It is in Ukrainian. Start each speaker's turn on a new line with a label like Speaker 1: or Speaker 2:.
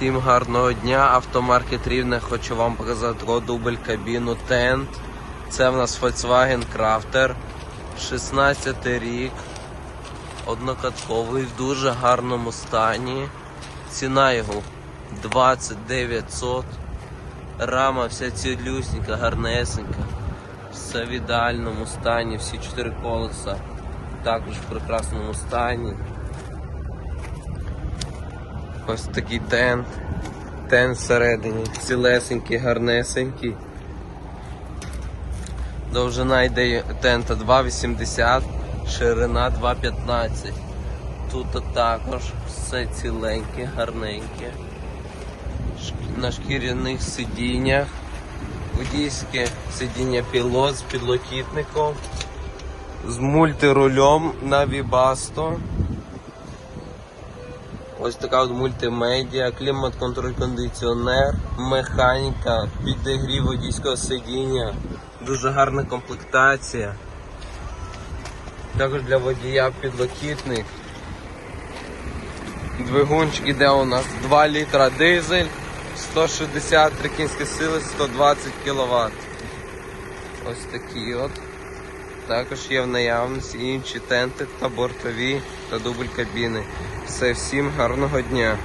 Speaker 1: Всім гарного дня. Автомаркет Рівне. Хочу вам показати дубль кабіну Тент. Це в нас Volkswagen Crafter. 16 рік. Однокатковий в дуже гарному стані. Ціна його 2900. Рама вся цілюсінька, гарнесенька. Все в ідеальному стані, всі чотири колеса також в прекрасному стані. Ось такий тент. Тент всередині. Цілесенький, гарнесенький. Довжина йде тента 2,80, ширина 2,15. Тут також все ціленьке, гарненьке. На шкіряних сидіннях. Водійське сидіння пілот з підлокітником. З мультирулем на Вібасто. Ось така от мультимедіа, клімат-контроль кондиціонер, механіка, підігрів водійського сидіння, дуже гарна комплектація. Також для водія підлокітник. Двигунчик іде у нас 2 літра дизель, 163 кінські сили, 120 кВт. Ось такі от. Також є в наявності інші тенти та бортові та дубль кабіни. Все, всім гарного дня.